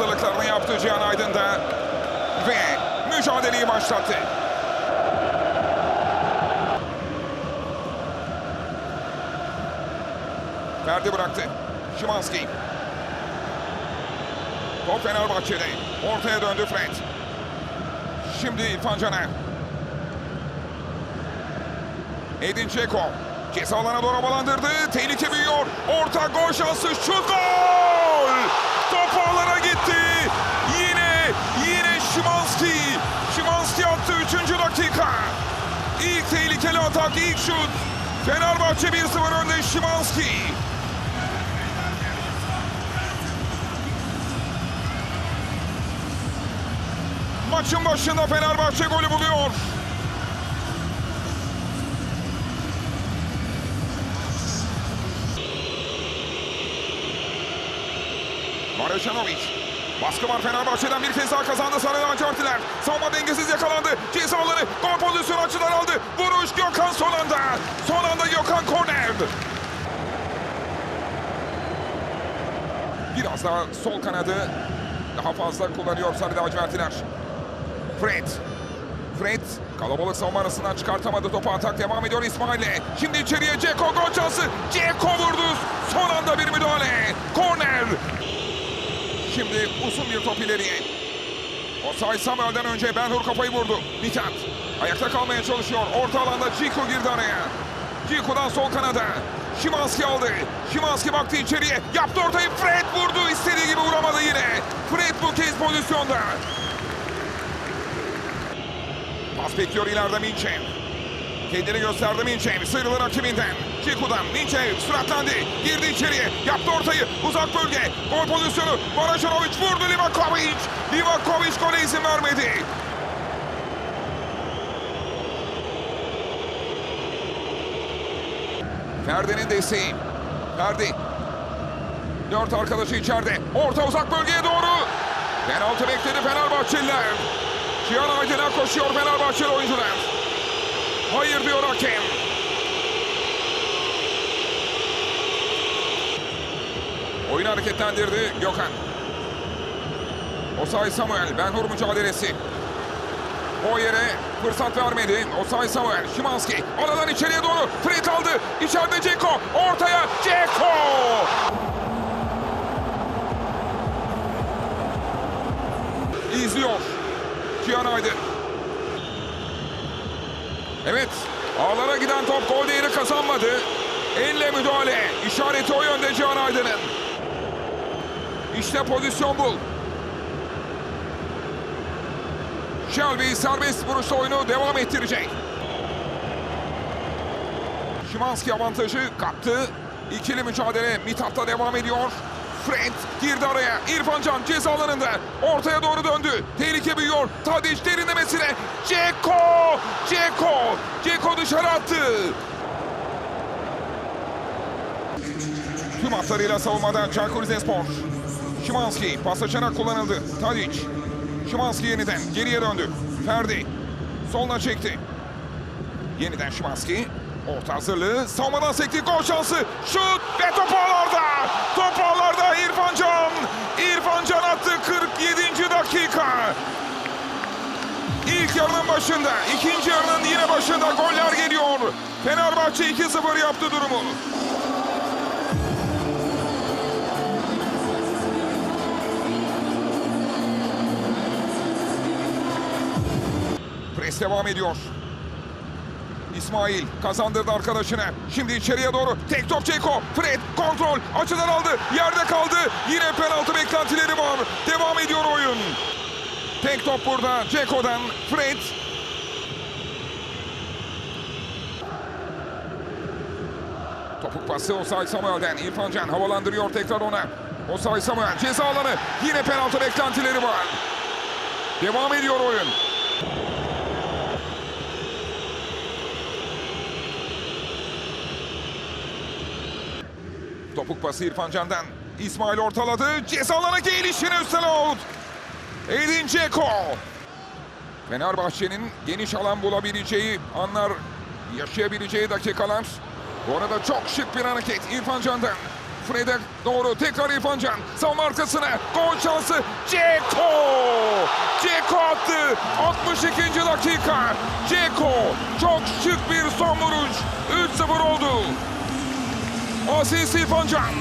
hazırlıklarını yaptı Cihan Aydın da ve mücadeleyi başlattı. Verdi bıraktı. Şimanski. Top Fenerbahçe'de. Ortaya döndü Fred. Şimdi İrfan Caner. Edin Ceko. Ceza alana doğru havalandırdı. Tehlike büyüyor. Orta gol şansı. Şut gol! Atak, ilk şut. Fenerbahçe 1-0 önde Şimanski. Maçın başında Fenerbahçe golü buluyor. Marjanovic. Baskı var Fenerbahçe'den bir kez daha kazandı Sarı Lacivertliler. Savunma dengesiz yakalandı. Cezaları gol pozisyonu açıdan aldı. Vuruş Gökhan son anda. Son anda Gökhan korner. Biraz daha sol kanadı daha fazla kullanıyor Sarı Lacivertliler. Fred. Fred kalabalık savunma arasından çıkartamadı topu atak devam ediyor İsmail'le. Şimdi içeriye Ceko gol şansı. Ceko vurdu. Son anda bir müdahale. Korner. Şimdi uzun bir top ileriye. Osay Samuel'den önce Benhur kafayı vurdu. Mithat ayakta kalmaya çalışıyor. Orta alanda Ciko girdi araya. Ciko'dan sol kanada. Şimanski aldı. Şimanski baktı içeriye. Yaptı ortayı. Fred vurdu. İstediği gibi vuramadı yine. Fred bu kez pozisyonda. Pas bekliyor ileride Minçev. Kendini gösterdi Minçev. Sıyrılır rakibinden. Ciku'dan Minçev süratlendi. Girdi içeriye. Yaptı ortayı. Uzak bölge. Gol pozisyonu. Barajanovic vurdu Livakovic. Livakovic gole izin vermedi. Ferdi'nin desteği. Ferdi. Dört arkadaşı içeride. Orta uzak bölgeye doğru. Penaltı bekledi Fenerbahçeliler. Cihan Aydın'a koşuyor Fenerbahçeli oyuncular. Hayır diyor hakem. Oyunu hareketlendirdi Gökhan. Osay Samuel, Benhur mücadelesi. O yere fırsat vermedi. Osay Samuel, Şimanski. Aradan içeriye doğru. Fred aldı. İçeride Ceko. Ortaya Ceko. İzliyor. Cihan Aydın. Evet. Ağlara giden top gol değeri kazanmadı. Elle müdahale. İşareti o yönde Cihan Aydın'ın. İşte pozisyon bul. Shelby serbest vuruşta oyunu devam ettirecek. Şimanski avantajı kaptı. İkili mücadele Mithat'ta devam ediyor. Fred girdi araya. İrfan Can ceza alanında. Ortaya doğru döndü. Tehlike büyüyor. Tadiç derinlemesine. Ceko! Ceko! Ceko dışarı attı. Tüm hatlarıyla savunmada Çaykur Rizespor. Şimanski pas açarak kullanıldı. Tadiç. Şimanski yeniden geriye döndü. Ferdi soluna çekti. Yeniden Şimanski. Orta hazırlığı. Savunmadan sekti. Gol şansı. Şut ve top ağlarda. Top ağlarda İrfan Can. İrfan Can attı 47. dakika. İlk yarının başında, ikinci yarının yine başında goller geliyor. Fenerbahçe 2-0 yaptı durumu. Devam ediyor. İsmail kazandırdı arkadaşına. Şimdi içeriye doğru. Tek top Ceko. Fred kontrol. Açıdan aldı. Yerde kaldı. Yine penaltı beklentileri var. Devam ediyor oyun. Tek top burada Ceko'dan. Fred. Topuk pası Osay Samuel'den. İrfan Can havalandırıyor tekrar ona. Osay Samuel ceza alanı. Yine penaltı beklentileri var. Devam ediyor oyun. Topuk pası İrfan Can'dan. İsmail ortaladı. Ceza alana gelişine üstel out. Edin Dzeko. Fenerbahçe'nin geniş alan bulabileceği anlar, yaşayabileceği dakikalar. Bu arada çok şık bir hareket İrfan Can'dan. Fred'e doğru tekrar İrfan Can. Savunma arkasına. Gol şansı. Ceko! Ceko attı. 62. dakika. Ceko. Çok şık bir son vuruş. 3-0 oldu. Asist İrfan Can.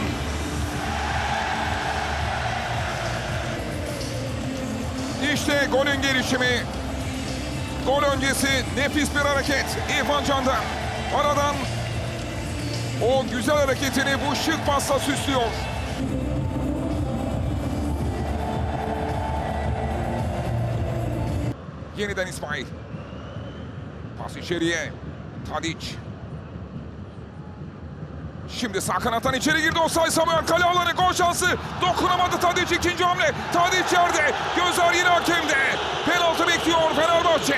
İşte golün gelişimi. Gol öncesi nefis bir hareket İrfan Can'dan. Aradan o güzel hareketini bu şık pasla süslüyor. Yeniden İsmail. Pas içeriye. Tadic. Şimdi sağ kanattan içeri girdi Osay Samuel kale alanı gol şansı. Dokunamadı Tadic ikinci hamle. Tadic yerde. Gözler yine hakemde. Penaltı bekliyor Fenerbahçe.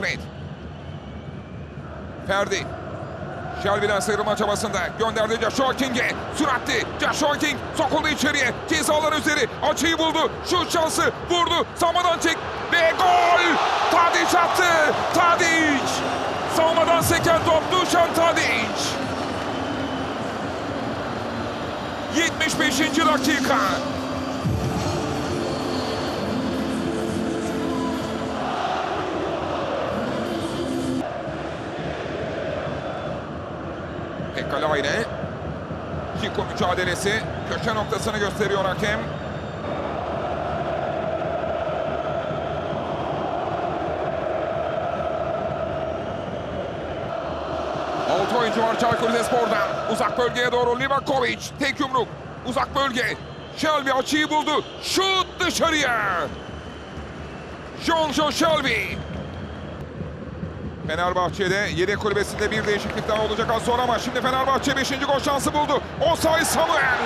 Fred. Ferdi. Shelby'den sıyrılma çabasında gönderdi Joshua King'e. Süratli Joshua King sokuldu içeriye. Cezalar üzeri açıyı buldu. Şut şansı vurdu. Samadan çek ve gol! Tadic attı. Tadic! Savunmadan seken top Dušan Tadic. 75. dakika. Pekala yine. Kiko mücadelesi. Köşe noktasını gösteriyor hakem. Oyuncu var Çaykur Rizespor'dan. Uzak bölgeye doğru Livakovic. Tek yumruk. Uzak bölge. Shelby açıyı buldu. Şut dışarıya. Jonjo Shelby. Fenerbahçe'de yedek kulübesinde bir değişiklik daha olacak az sonra ama şimdi Fenerbahçe 5. gol şansı buldu. Osay Samuel.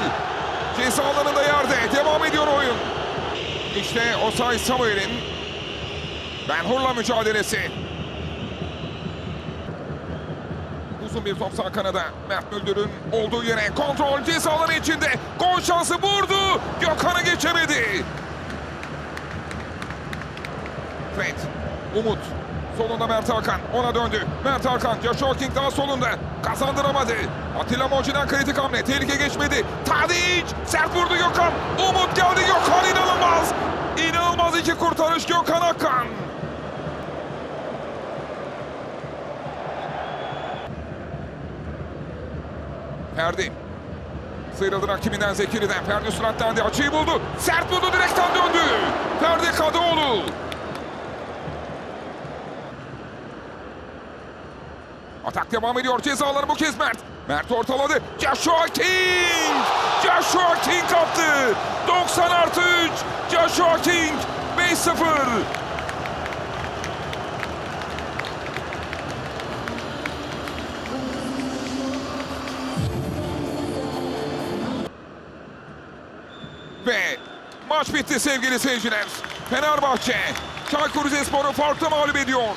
Ceza alanında yerde. Devam ediyor oyun. İşte Osay Samuel'in Ben Hur'la mücadelesi. Uzun bir top sağ kanada. Mert Müldür'ün olduğu yere kontrol ceza içinde. Gol şansı vurdu. Gökhan'ı geçemedi. Fred. Umut. Solunda Mert Hakan. Ona döndü. Mert Hakan. Joshua King daha solunda. Kazandıramadı. Atilla Moji'den kritik hamle. Tehlike geçmedi. Tadic. Sert vurdu Gökhan. Umut geldi. Gökhan inanılmaz. İnanılmaz iki kurtarış Gökhan Hakan. Ferdi. Sıyrıldı rakibinden Zekeri'den. Ferdi süratlendi. Açıyı buldu. Sert vurdu. Direkten döndü. Ferdi Kadıoğlu. Atak devam ediyor. Cezaları bu kez Mert. Mert ortaladı. Joshua King! Joshua King attı. 90 artı 3. Joshua King 5-0. Maç bitti sevgili seyirciler. Fenerbahçe Çaykur Rizespor'u farklı mağlup ediyor.